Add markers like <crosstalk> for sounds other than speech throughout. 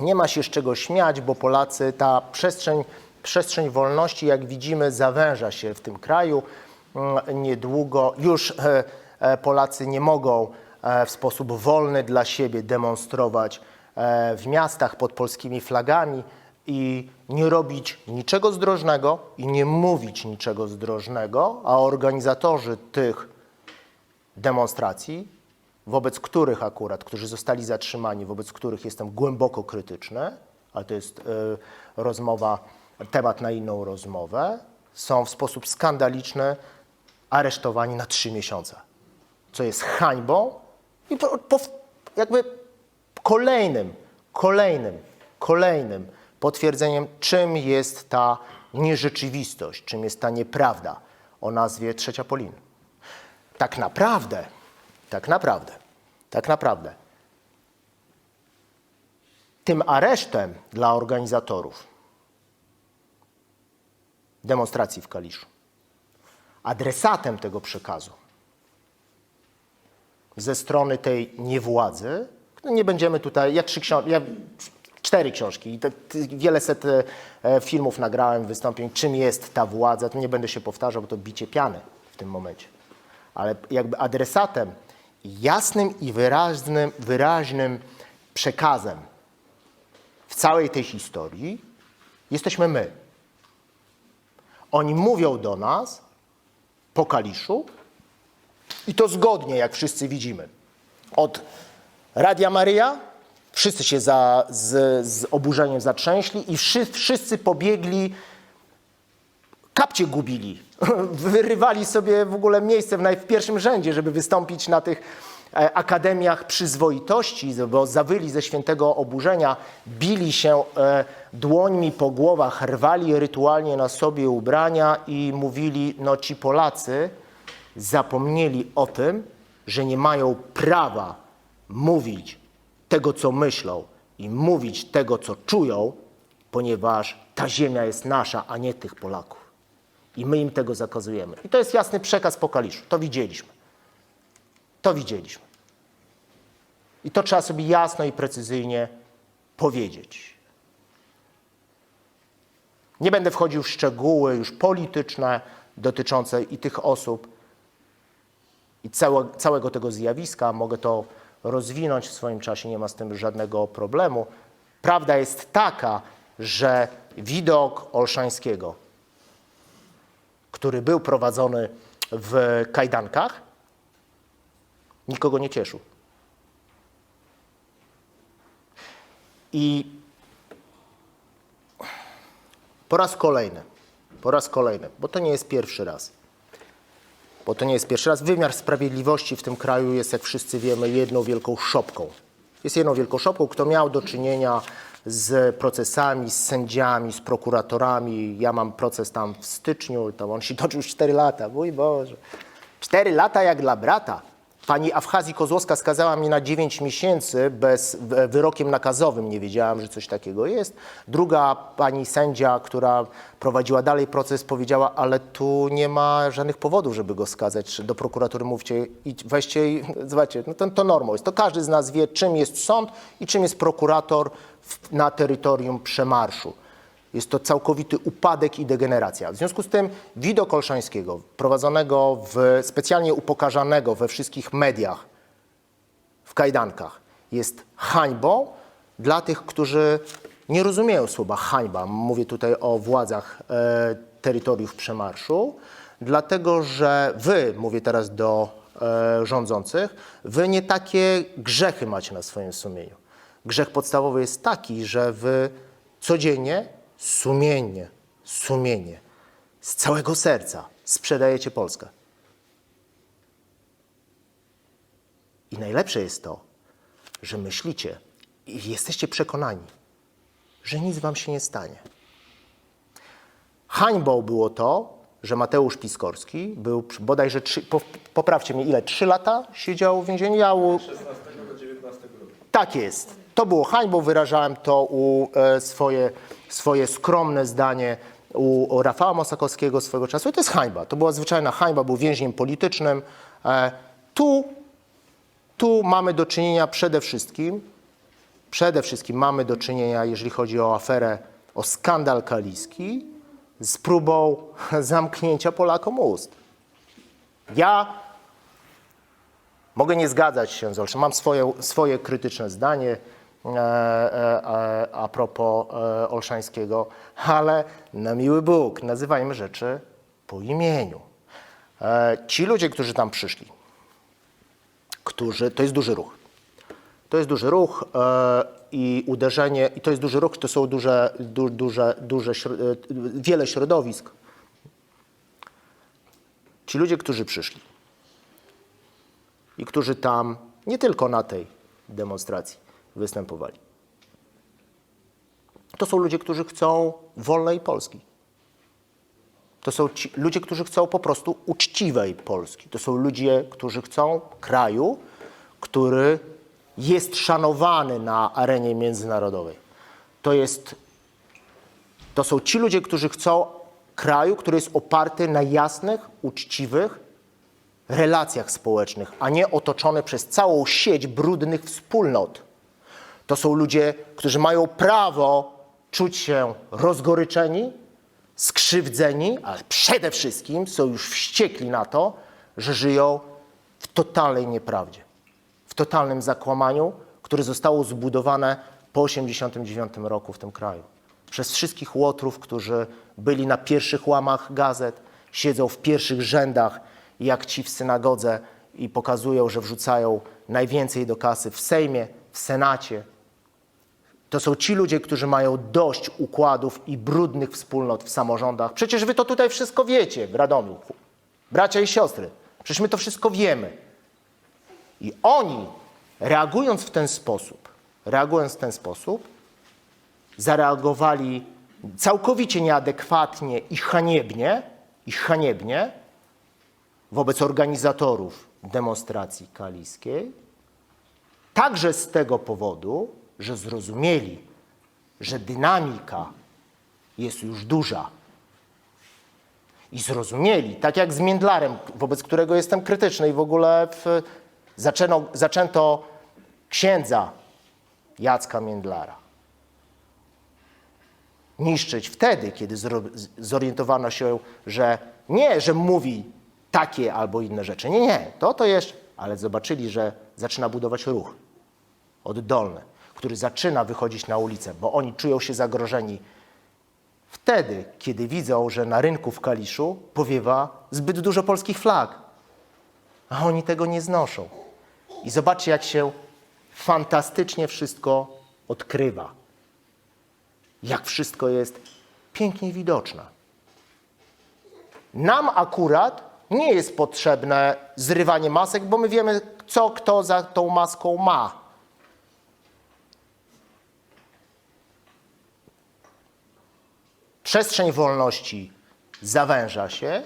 Nie ma się z czego śmiać, bo Polacy, ta przestrzeń, przestrzeń wolności, jak widzimy, zawęża się w tym kraju. Mm, Niedługo już e, e, Polacy nie mogą e, w sposób wolny dla siebie demonstrować w miastach pod polskimi flagami i nie robić niczego zdrożnego i nie mówić niczego zdrożnego, a organizatorzy tych demonstracji, wobec których akurat, którzy zostali zatrzymani, wobec których jestem głęboko krytyczny, ale to jest e, rozmowa, temat na inną rozmowę, są w sposób skandaliczny aresztowani na trzy miesiące, co jest hańbą i po, po, jakby kolejnym, kolejnym, kolejnym potwierdzeniem, czym jest ta nierzeczywistość, czym jest ta nieprawda o nazwie Trzecia Polin. Tak naprawdę, tak naprawdę, tak naprawdę, tym aresztem dla organizatorów demonstracji w Kaliszu, adresatem tego przekazu ze strony tej niewładzy, no nie będziemy tutaj, ja trzy książki, ja cztery książki i te, te, wiele set e, filmów nagrałem, wystąpień, czym jest ta władza, to nie będę się powtarzał, bo to bicie piany w tym momencie. Ale jakby adresatem, jasnym i wyraźnym, wyraźnym przekazem w całej tej historii jesteśmy my. Oni mówią do nas po Kaliszu i to zgodnie, jak wszyscy widzimy. Od Radia Maryja wszyscy się za, z, z oburzeniem zatrzęśli i wszy, wszyscy pobiegli, kapcie gubili. <laughs> Wyrywali sobie w ogóle miejsce w, naj, w pierwszym rzędzie, żeby wystąpić na tych e, akademiach przyzwoitości, bo zawyli ze świętego oburzenia, bili się e, dłońmi po głowach, rwali rytualnie na sobie ubrania i mówili, no ci Polacy zapomnieli o tym, że nie mają prawa mówić tego, co myślą i mówić tego, co czują, ponieważ ta ziemia jest nasza, a nie tych Polaków. I my im tego zakazujemy. I to jest jasny przekaz po Kaliszu. To widzieliśmy. To widzieliśmy. I to trzeba sobie jasno i precyzyjnie powiedzieć. Nie będę wchodził w szczegóły już polityczne dotyczące i tych osób, i całe, całego tego zjawiska. Mogę to rozwinąć w swoim czasie, nie ma z tym żadnego problemu. Prawda jest taka, że widok Olszańskiego, który był prowadzony w kajdankach, nikogo nie cieszył. I po raz kolejny, po raz kolejny, bo to nie jest pierwszy raz, bo to nie jest pierwszy raz. Wymiar sprawiedliwości w tym kraju jest, jak wszyscy wiemy, jedną wielką szopką. Jest jedną wielką szopką. Kto miał do czynienia z procesami, z sędziami, z prokuratorami. Ja mam proces tam w styczniu, to on się toczył już 4 lata. Mój Boże. 4 lata jak dla brata. Pani Afchazji Kozłowska skazała mnie na 9 miesięcy bez wyrokiem nakazowym. Nie wiedziałam, że coś takiego jest. Druga pani sędzia, która prowadziła dalej proces, powiedziała, ale tu nie ma żadnych powodów, żeby go skazać. Do prokuratury mówcie i weźcie i <laughs> zobaczcie, no to, to normą jest. To każdy z nas wie, czym jest sąd i czym jest prokurator w, na terytorium przemarszu. Jest to całkowity upadek i degeneracja. W związku z tym widok Olszańskiego, prowadzonego w, specjalnie upokarzanego we wszystkich mediach, w kajdankach, jest hańbą dla tych, którzy nie rozumieją słowa hańba. Mówię tutaj o władzach e, terytoriów przemarszu, dlatego że wy, mówię teraz do e, rządzących, wy nie takie grzechy macie na swoim sumieniu. Grzech podstawowy jest taki, że wy codziennie, sumiennie, sumiennie, z całego serca sprzedajecie Polskę. I najlepsze jest to, że myślicie i jesteście przekonani, że nic wam się nie stanie. Hańbą było to, że Mateusz Piskorski był bodajże, trzy, po, poprawcie mnie, ile? Trzy lata siedział w więzieniu? Ja u, 16 do 19 roku. tak jest. To było hańbą, wyrażałem to u e, swoje, swoje skromne zdanie u, Rafała Mosakowskiego swego czasu. I to jest hańba. To była zwyczajna hańba, był więźniem politycznym. E, tu, tu mamy do czynienia przede wszystkim przede wszystkim mamy do czynienia, jeżeli chodzi o aferę, o skandal kaliski, z próbą <laughs> zamknięcia Polakom ust. Ja mogę nie zgadzać się z Olszem, mam swoje, swoje krytyczne zdanie a propos e, Olszańskiego, ale na miły Bóg, nazywajmy rzeczy po imieniu. E, ci ludzie, którzy tam przyszli, którzy, to jest duży ruch. To jest duży ruch e, i uderzenie, i to jest duży ruch, to są duże, du, duże, duże, e, wiele środowisk. Ci ludzie, którzy przyszli i którzy tam nie tylko na tej demonstracji występowali. To są ludzie, którzy chcą wolnej Polski. To są ci, ludzie, którzy chcą po prostu uczciwej Polski. To są ludzie, którzy chcą kraju, który jest szanowany na arenie międzynarodowej. To, jest, to są ci ludzie, którzy chcą kraju, który jest oparty na jasnych, uczciwych relacjach społecznych, a nie otoczony przez całą sieć brudnych wspólnot. To są ludzie, którzy mają prawo czuć się rozgoryczeni, skrzywdzeni, ale przede wszystkim są już wściekli na to, że żyją w totalnej nieprawdzie, w totalnym zakłamaniu, które zostało zbudowane po 1989 roku w tym kraju. Przez wszystkich łotrów, którzy byli na pierwszych łamach gazet, siedzą w pierwszych rzędach, jak ci w synagodze i pokazują, że wrzucają najwięcej do kasy w Sejmie, w Senacie, to są ci ludzie, którzy mają dość układów i brudnych wspólnot w samorządach. Przecież wy to tutaj wszystko wiecie w Radomiu. Bracia i siostry, przecież my to wszystko wiemy. I oni, reagując w ten sposób, reagując w ten sposób, zareagowali całkowicie nieadekwatnie i haniebnie, i haniebnie wobec organizatorów demonstracji kaliskiej, Także z tego powodu, że zrozumieli, że dynamika jest już duża. I zrozumieli, tak jak z Międlarem, wobec którego jestem krytyczny i w ogóle w, zaczęno, zaczęto księdza Jacka Międlara niszczyć wtedy, kiedy zorientowano się, że nie, że mówi takie albo inne rzeczy. Nie, nie, to to jeszcze, ale zobaczyli, że zaczyna budować ruch oddolny, który zaczyna wychodzić na ulicę, bo oni czują się zagrożeni wtedy, kiedy widzą, że na rynku w Kaliszu powiewa zbyt dużo polskich flag, a oni tego nie znoszą. I zobaczcie, jak się fantastycznie wszystko odkrywa. Jak wszystko jest pięknie widoczne. Nam akurat nie jest potrzebne zrywanie masek, bo my wiemy, co kto za tą maską ma. Przestrzeń wolności zawęża się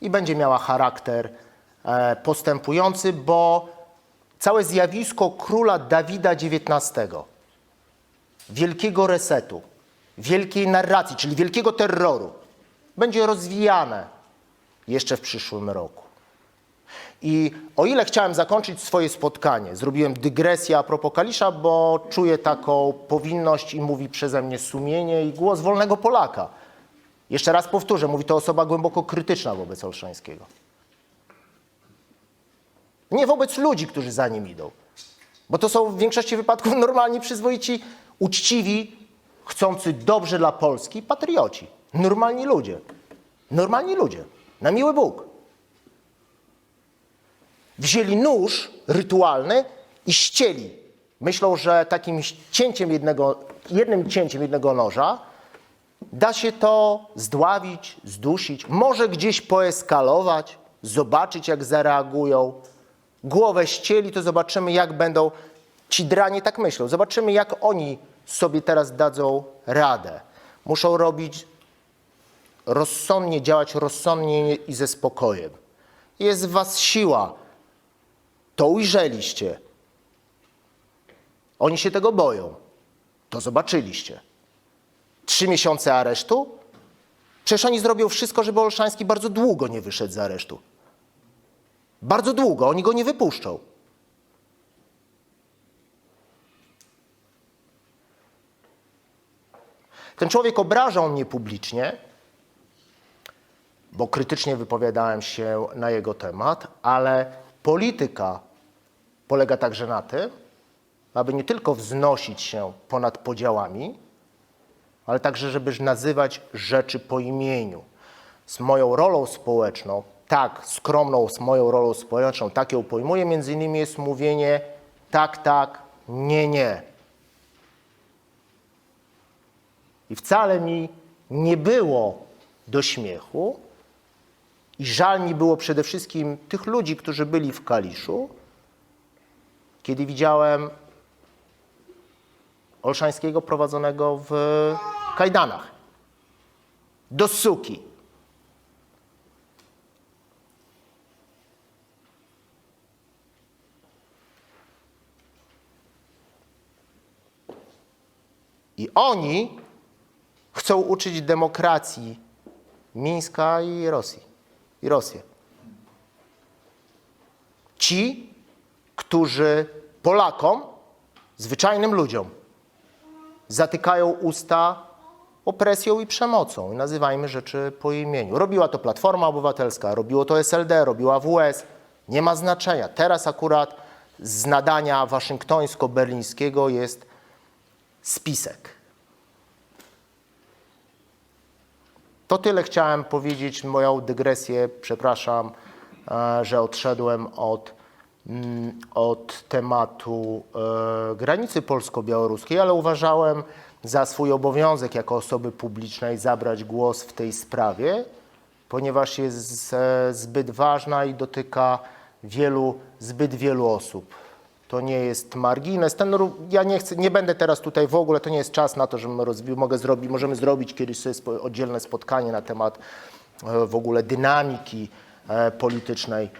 i będzie miała charakter e, postępujący, bo całe zjawisko króla Dawida XIX, wielkiego resetu, wielkiej narracji, czyli wielkiego terroru, będzie rozwijane jeszcze w przyszłym roku. I o ile chciałem zakończyć swoje spotkanie, zrobiłem dygresję a propos Kalisza, bo czuję taką powinność i mówi przeze mnie sumienie i głos wolnego Polaka. Jeszcze raz powtórzę, mówi to osoba głęboko krytyczna wobec Olszańskiego. Nie wobec ludzi, którzy za nim idą. Bo to są w większości wypadków <laughs> normalni, przyzwoici, uczciwi, chcący dobrze dla Polski, patrioci. Normalni ludzie. Normalni ludzie. Na miły Bóg. Wzięli nóż rytualny i ścieli. Myślą, że takim cięciem jednego, jednym cięciem jednego noża da się to zdławić, zdusić, może gdzieś poeskalować, zobaczyć jak zareagują. Głowę ścieli, to zobaczymy jak będą, ci dranie tak myślą, zobaczymy jak oni sobie teraz dadzą radę. Muszą robić rozsądnie, działać rozsądnie i ze spokojem. Jest w was siła. To ujrzeliście. Oni się tego boją. To zobaczyliście. Trzy miesiące aresztu? Przecież oni zrobią wszystko, żeby Olszański bardzo długo nie wyszedł z aresztu. Bardzo długo, oni go nie wypuszczą. Ten człowiek obrażał mnie publicznie, bo krytycznie wypowiadałem się na jego temat, ale polityka polega także na tym, aby nie tylko wznosić się ponad podziałami, ale także, żeby nazywać rzeczy po imieniu. Z moją rolą społeczną, tak skromną z moją rolą społeczną, tak ją pojmuję, między innymi jest mówienie tak, tak, nie, nie. I wcale mi nie było do śmiechu i żal mi było przede wszystkim tych ludzi, którzy byli w Kaliszu, kiedy widziałem Olszańskiego prowadzonego w kajdanach. Do suki. I oni chcą uczyć demokracji Mińska i Rosji. I Rosję. Ci, którzy Polakom, zwyczajnym ludziom, zatykają usta opresją i przemocą. I nazywajmy rzeczy po imieniu. Robiła to Platforma Obywatelska, robiło to SLD, robiła WS. Nie ma znaczenia. Teraz akurat z nadania waszyngtońsko-berlińskiego jest spisek. To tyle chciałem powiedzieć, moją dygresję, przepraszam, e, że odszedłem od, od tematu e, granicy polsko-białoruskiej, ale uważałem za swój obowiązek jako osoby publicznej zabrać głos w tej sprawie, ponieważ jest e, zbyt ważna i dotyka wielu, zbyt wielu osób. To nie jest margines. Ten, ja nie, chcę, nie będę teraz tutaj w ogóle, to nie jest czas na to, rozbił, mogę zrobić, możemy zrobić kiedyś sobie oddzielne spotkanie na temat e, w ogóle dynamiki politycznej,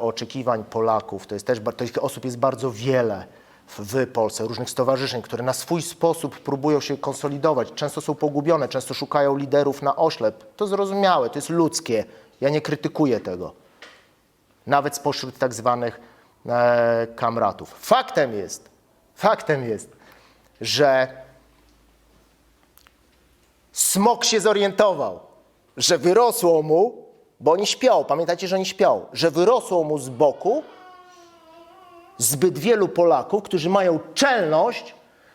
oczekiwań Polaków. To jest też, tych osób jest bardzo wiele w, w Polsce, różnych stowarzyszeń, które na swój sposób próbują się konsolidować. Często są pogubione, często szukają liderów na oślep. To zrozumiałe, to jest ludzkie. Ja nie krytykuję tego nawet spośród tak zwanych e, kamratów. Faktem jest, faktem jest, że smok się zorientował, że wyrosło mu, bo oni śpią, pamiętajcie, że oni śpią, że wyrosło mu z boku zbyt wielu Polaków, którzy mają czelność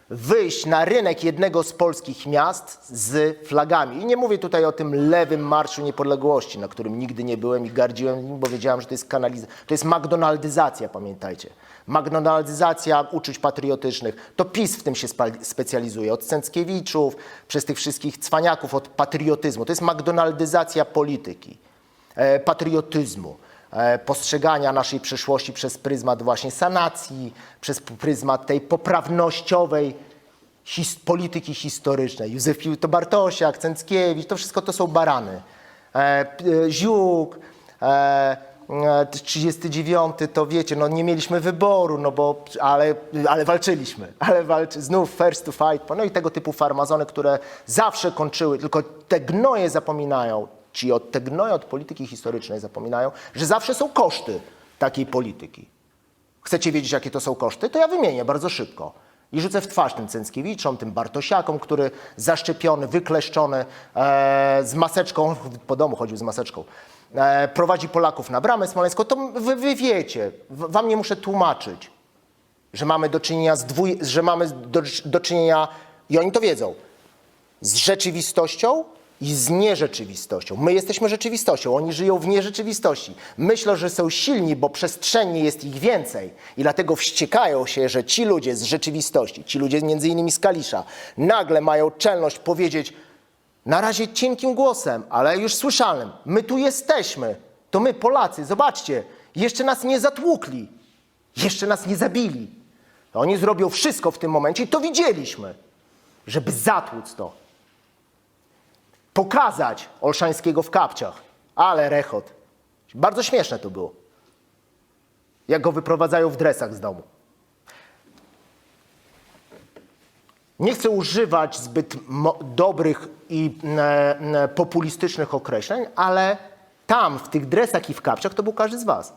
wyjść na rynek jednego z polskich miast z flagami. I nie mówię tutaj o tym lewym Marszu Niepodległości, na którym nigdy nie byłem i gardziłem nim, bo wiedziałem, że to jest kanalizacja. To jest McDonaldyzacja, pamiętajcie. McDonaldyzacja uczuć patriotycznych. To PiS w tym się specjalizuje. Od Cęckiewiczów, przez tych wszystkich cwaniaków, od patriotyzmu. To jest McDonaldyzacja polityki, patriotyzmu e, postrzegania naszej przeszłości przez pryzmat właśnie sanacji, przez pryzmat tej poprawnościowej his, polityki historycznej. Józef Pił to Bartosiak, Cęckiewicz, to wszystko to są barany. E, e, Ziuk, e, e, 39 to wiecie, no nie mieliśmy wyboru, no bo, ale, ale walczyliśmy, <laughs> ale walczy, znów first to fight, no i tego typu farmazony, które zawsze kończyły, tylko te gnoje zapominają, ci od te gnoje od polityki historycznej zapominają, że zawsze są koszty takiej polityki. Chcecie wiedzieć, jakie to są koszty? To ja wymienię bardzo szybko. I rzucę w twarz tym Cęckiewiczom, tym Bartosiakom, który zaszczepiony, wykleszczony, e, z maseczką, <laughs> po domu chodził z maseczką, e, prowadzi Polaków na bramę smoleńską, to wy, wy wiecie, wam nie muszę tłumaczyć, że mamy do czynienia z dwój, że mamy do, do czynienia, i oni to wiedzą, z rzeczywistością i z nierzeczywistością. My jesteśmy rzeczywistością, oni żyją w nierzeczywistości. Myślą, że są silni, bo przestrzennie jest ich więcej i dlatego wściekają się, że ci ludzie z rzeczywistości, ci ludzie między innymi z Kalisza, nagle mają czelność powiedzieć na razie cienkim głosem, ale już słyszalnym, my tu jesteśmy, to my Polacy, zobaczcie, jeszcze nas nie zatłukli, jeszcze nas nie zabili. Oni zrobią wszystko w tym momencie i to widzieliśmy żeby zatłuc to. Pokazać Olszańskiego w kapciach. Ale rechot. Bardzo śmieszne to było. Jak go wyprowadzają w dresach z domu. Nie chcę używać zbyt dobrych i e, e, populistycznych określeń, ale tam, w tych dresach i w kapciach, to był każdy z was.